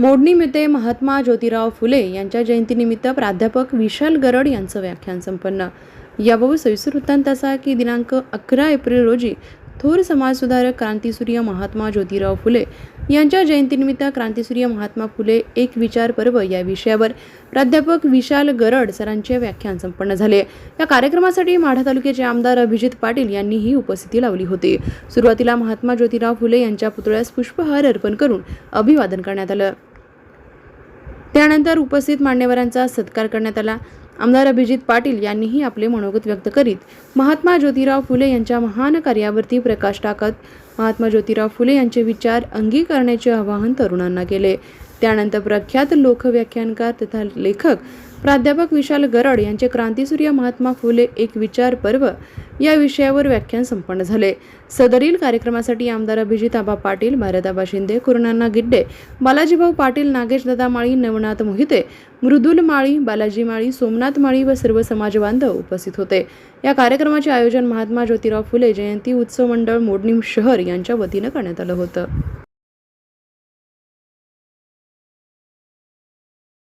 मोडणीमध्ये महात्मा ज्योतिराव फुले यांच्या जयंतीनिमित्त प्राध्यापक विशाल गरड यांचं व्याख्यान संपन्न. याबाबत सविस्तर वृत्तांत असा की दिनांक अकरा एप्रिल रोजी थोर समाजसुधारक क्रांतीसूर्य महात्मा ज्योतिराव फुले यांच्या जयंतीनिमित्त क्रांतीसूर्य महात्मा फुले एक विचार पर्व या विषयावर प्राध्यापक विशाल गरड सरांचे व्याख्यान संपन्न झाले. या कार्यक्रमासाठी माढा तालुक्याचे आमदार अभिजित पाटील यांनीही उपस्थिती लावली होती. सुरुवातीला महात्मा ज्योतिराव फुले यांच्या पुतळ्यास पुष्पहार अर्पण करून अभिवादन करण्यात आलं. त्यानंतर उपस्थित मान्यवरांचा सत्कार करण्यात आला. आमदार अभिजित पाटील यांनीही आपले मनोगत व्यक्त करीत महात्मा ज्योतिराव फुले यांच्या महान कार्यावरती प्रकाश टाकत महात्मा ज्योतिराव फुले यांचे विचार अंगीकारण्याचे आवाहन तरुणांना केले. त्यानंतर प्रख्यात लोकव्याख्यानकार तथा लेखक प्राध्यापक विशाल गरड यांचे क्रांतीसूर्य महात्मा फुले एक विचार पर्व या विषयावर व्याख्यान संपन्न झाले. सदरील कार्यक्रमासाठी आमदार अभिजित आबा पाटील भारताबा शिंदे कुरुणांना गिड्डे बालाजीभाऊ पाटील नागेश दादा माळी नवनाथ मोहिते मृदुल माळी बालाजी माळी सोमनाथ माळी व सर्व समाज बांधव उपस्थित होते. या कार्यक्रमाचे आयोजन महात्मा ज्योतिराव फुले जयंती उत्सव मंडळ मोडणीम शहर यांच्या वतीनं करण्यात आलं होतं.